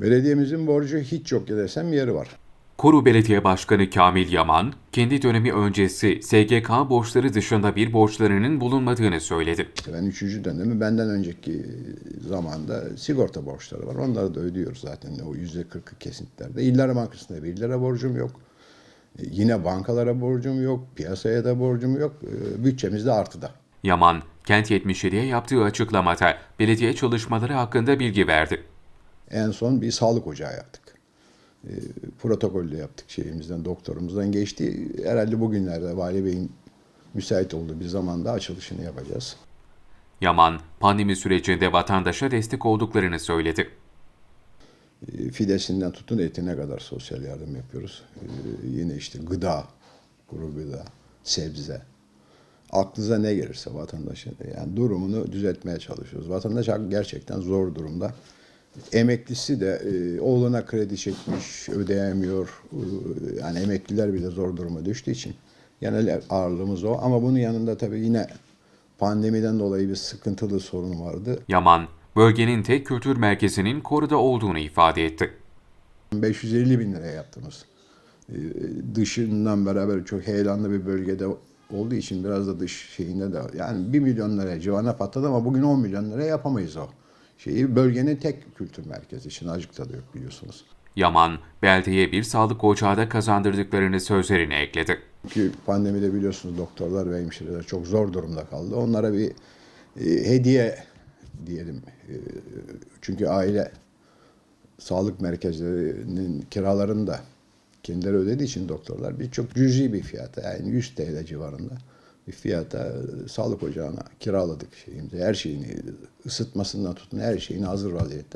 Belediyemizin borcu hiç yok desem yeri var. Koru Belediye Başkanı Kamil Yaman, kendi dönemi öncesi SGK borçları dışında bir borçlarının bulunmadığını söyledi. İşte ben üçüncü dönemi benden önceki zamanda sigorta borçları var. Onları da ödüyoruz zaten o yüzde kırkı kesintilerde. İllere Bankası'nda bir lira borcum yok. E, Yine bankalara borcum yok, piyasaya da borcum yok. E, Bütçemiz de artıda. Yaman, Kent 77'ye yaptığı açıklamada belediye çalışmaları hakkında bilgi verdi. En son bir sağlık ocağı yaptık. E, protokolle yaptık şeyimizden, doktorumuzdan geçti. Herhalde bugünlerde Vali Bey'in müsait olduğu bir zamanda açılışını yapacağız. Yaman, pandemi sürecinde vatandaşa destek olduklarını söyledi. E, Fidesinden tutun etine kadar sosyal yardım yapıyoruz. E, yine işte gıda, kuru gıda, sebze. Aklınıza ne gelirse vatandaşın yani durumunu düzeltmeye çalışıyoruz. Vatandaş gerçekten zor durumda. Emeklisi de e, oğluna kredi çekmiş, ödeyemiyor. E, yani emekliler bile zor duruma düştüğü için genel ağırlığımız o. Ama bunun yanında tabii yine pandemiden dolayı bir sıkıntılı sorun vardı. Yaman, bölgenin tek kültür merkezinin koruda olduğunu ifade etti. 550 bin liraya yaptığımız e, dışından beraber çok heyelanlı bir bölgede olduğu için biraz da dış şeyinde de yani 1 milyon liraya civana patladı ama bugün 10 milyon liraya yapamayız o şeyi. Bölgenin tek kültür merkezi. Şınarcık'ta da yok biliyorsunuz. Yaman, beldeye bir sağlık ocağı da kazandırdıklarını sözlerine ekledi. Çünkü pandemide biliyorsunuz doktorlar ve hemşireler çok zor durumda kaldı. Onlara bir e, hediye diyelim. E, çünkü aile sağlık merkezlerinin kiralarını da kendileri ödediği için doktorlar bir çok cüzi bir fiyata yani 100 TL civarında bir fiyata e, sağlık ocağına kiraladık şeyimizi. Her şeyini ısıtmasından tutun her şeyini hazır vaziyette.